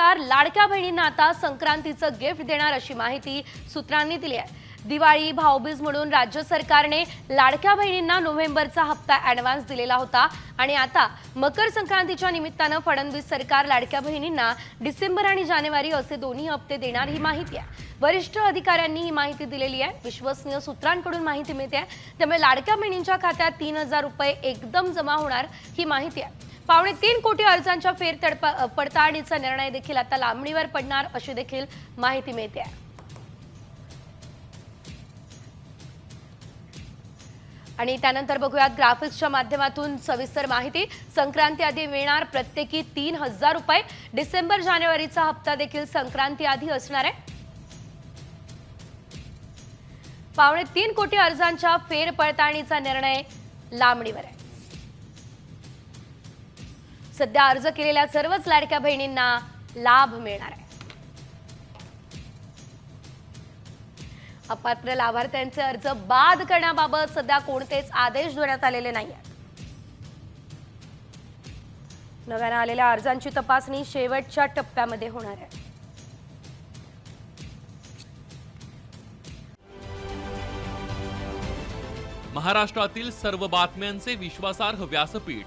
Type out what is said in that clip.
सरकार लाडक्या बहिणींना आता संक्रांतीचं गिफ्ट देणार अशी माहिती सूत्रांनी दिली आहे. दिवाळी भाऊबीज म्हणून राज्य सरकारने लाडक्या बहिणींना नोव्हेंबरचा हप्ता ॲडव्हान्स दिलेला होता. आणि आता मकर संक्रांतीच्या निमित्तानं फडणवीस सरकार लाडक्या बहिणींना डिसेंबर आणि जानेवारी असे दोन्ही हप्ते देणार ही माहिती आहे. वरिष्ठ अधिकाऱ्यांनी ही माहिती दिलेली आहे. विश्वसनीय सूत्रांकडून माहिती मिळते त्यामुळे लाडक्या बहिणींच्या खात्यात तीन हजार रुपये एकदम जमा होणार ही माहिती आहे. पावणे तीन कोटी अर्जांच्या फेरतडपा पडताळणीचा निर्णय देखील आता लांबणीवर पडणार अशी देखील माहिती मिळते. आहे आणि त्यानंतर बघूयात ग्राफिक्सच्या माध्यमातून सविस्तर माहिती. संक्रांती आधी मिळणार प्रत्येकी तीन हजार रुपये. डिसेंबर जानेवारीचा हप्ता देखील संक्रांती आधी असणार आहे. पावणे तीन कोटी अर्जांच्या फेरपडताळणीचा निर्णय लांबणीवर आहे. सध्या अर्ज केलेल्या सर्वच लाडक्या बहिणींना लाभ मिळणार आहे. अपात्र लाभार्थ्यांचे अर्ज बाद करण्याबाबत सध्या कोणतेच आदेश देण्यात आलेले नाही नव्यानं आलेल्या अर्जांची तपासणी शेवटच्या टप्प्यामध्ये होणार आहे. महाराष्ट्रातील सर्व बातम्यांचे विश्वासार्ह व्यासपीठ.